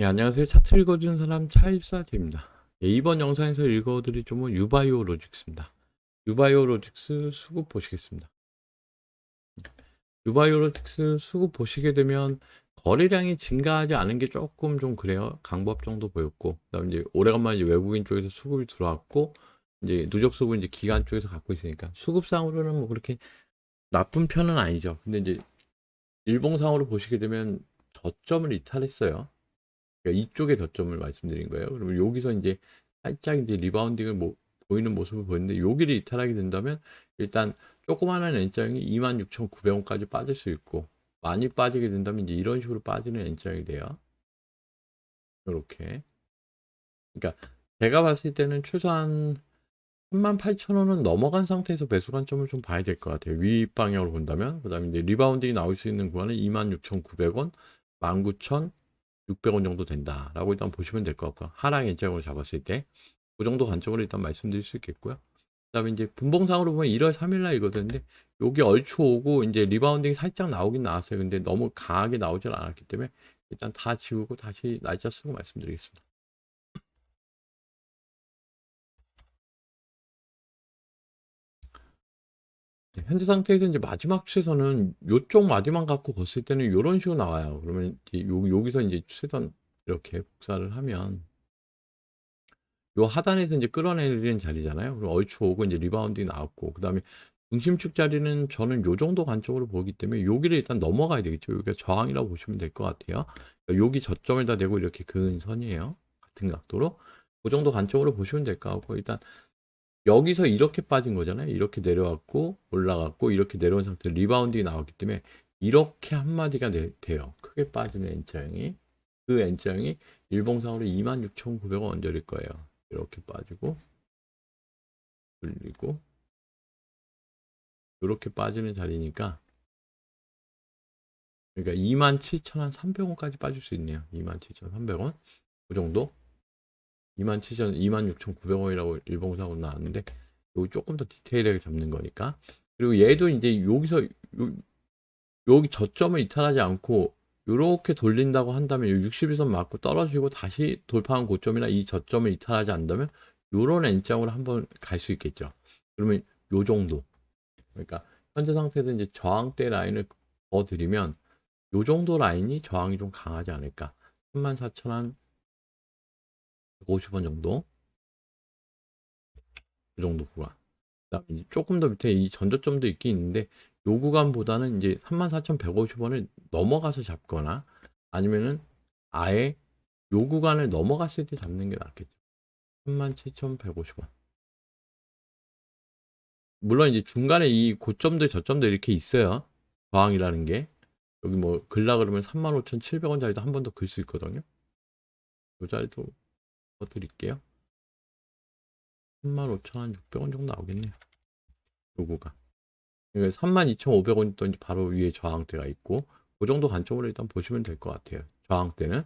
예, 안녕하세요. 차트 읽어주는 사람 차일사제입니다. 예, 이번 영상에서 읽어드릴 종목은 유바이오 로직스입니다. 유바이오 로직스 수급 보시겠습니다. 유바이오 로직스 수급 보시게 되면 거래량이 증가하지 않은 게 조금 좀 그래요. 강법 정도 보였고, 그다음에 이제 오래간만에 외국인 쪽에서 수급이 들어왔고, 이제 누적 수급은 이제 기관 쪽에서 갖고 있으니까 수급상으로는 뭐 그렇게 나쁜 편은 아니죠. 근데 이제 일봉상으로 보시게 되면 저점을 이탈했어요. 그러니까 이쪽에 저점을 말씀드린 거예요. 그러면 여기서 이제 살짝 이제 리바운딩을 뭐 보이는 모습을 보였는데 여기를 이탈하게 된다면 일단 조그마한 N장이 26,900원까지 빠질 수 있고 많이 빠지게 된다면 이제 이런 식으로 빠지는 N장이 돼요. 이렇게. 그러니까 제가 봤을 때는 최소한 38,000원은 넘어간 상태에서 매수 관점을 좀 봐야 될 것 같아요. 위 방향으로 본다면. 그 다음에 이제 리바운딩이 나올 수 있는 구간은 26,900원, 19,600원 정도 된다라고 일단 보시면 될 것 같고요. 하락 엔장으로 잡았을 때. 그 정도 관점으로 일단 말씀드릴 수 있겠고요. 그 다음에 이제 분봉상으로 보면 1월 3일 날 이거든데 여기 얼추 오고 이제 리바운딩이 살짝 나오긴 나왔어요. 근데 너무 강하게 나오질 않았기 때문에 일단 다 지우고 다시 날짜 쓰고 말씀드리겠습니다. 현재 상태에서 이제 마지막 추세선은 요쪽 마디만 갖고 걷을 때는 이런 식으로 나와요. 그러면 이제 요, 여기서 이제 추세선 이렇게 복사를 하면 요 하단에서 이제 끌어내리는 자리잖아요. 그럼 얼추 오고 이제 리바운딩 나왔고 그다음에 중심축 자리는 저는 요 정도 관점으로 보기 때문에 여기를 일단 넘어가야 되겠죠. 여기가 저항이라고 보시면 될 것 같아요. 그러니까 여기 저점을 다 대고 이렇게 그은 선이에요. 같은 각도로 그 정도 관점으로 보시면 될 것 같고 일단 여기서 이렇게 빠진 거잖아요. 이렇게 내려왔고 올라갔고 이렇게 내려온 상태 리바운딩이 나왔기 때문에 이렇게 한마디가 내- 돼요. 크게 빠지는 N자형이 그 N자형이 일봉상으로 26,900원 언저릴 거예요. 이렇게 빠지고 돌리고 이렇게 빠지는 자리니까 그러니까 27,300원까지 빠질 수 있네요. 27,300원 그 정도 27,000, 26,900원이라고 일봉상으로 나왔는데 여기 조금 더 디테일하게 잡는 거니까 그리고 얘도 이제 여기서 요, 여기 저점을 이탈하지 않고 이렇게 돌린다고 한다면 61선 맞고 떨어지고 다시 돌파한 고점이나 이 저점을 이탈하지 않는다면 요런 N장으로 한번 갈 수 있겠죠. 그러면 요 정도. 그러니까 현재 상태에서 이제 저항대 라인을 그어드리면 요 정도 라인이 저항이 좀 강하지 않을까. 34,000원 150원 정도. 이 정도 구간. 조금 더 밑에 이 전저점도 있긴 있는데 요 구간보다는 이제 34,150원을 넘어가서 잡거나 아니면은 아예 요 구간을 넘어갔을 때 잡는 게 낫겠죠. 37,150원. 물론 이제 중간에 이 고점들 저점도 이렇게 있어요. 저항이라는 게. 여기 뭐 글라 그러면 35,700원 자리도 한 번 더 글 수 있거든요. 요 자리도 더 드릴게요. 35,600원 정도 나오겠네요. 요거가. 32,500원이 또 바로 위에 저항대가 있고 그 정도 관점으로 일단 보시면 될 것 같아요. 저항대는.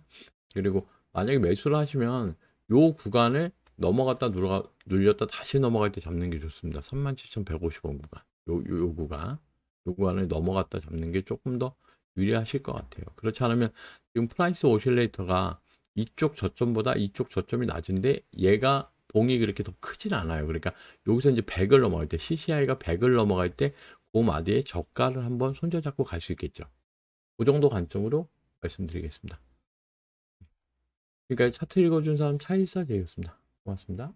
그리고 만약에 매수를 하시면 요 구간을 넘어갔다 누르가, 눌렸다 다시 넘어갈 때 잡는 게 좋습니다. 37,150원 구간. 요, 요, 요 구간. 요 구간을 넘어갔다 잡는 게 조금 더 유리하실 것 같아요. 그렇지 않으면 지금 프라이스 오실레이터가 이쪽 저점보다 이쪽 저점이 낮은데 얘가 봉이 그렇게 더 크진 않아요. 그러니까 여기서 이제 100을 넘어갈 때 CCI가 100을 넘어갈 때 그 마디에 저가를 한번 손잡고 갈 수 있겠죠. 그 정도 관점으로 말씀드리겠습니다. 그러니까 차트 읽어준 사람 차일사 제이였습니다. 고맙습니다.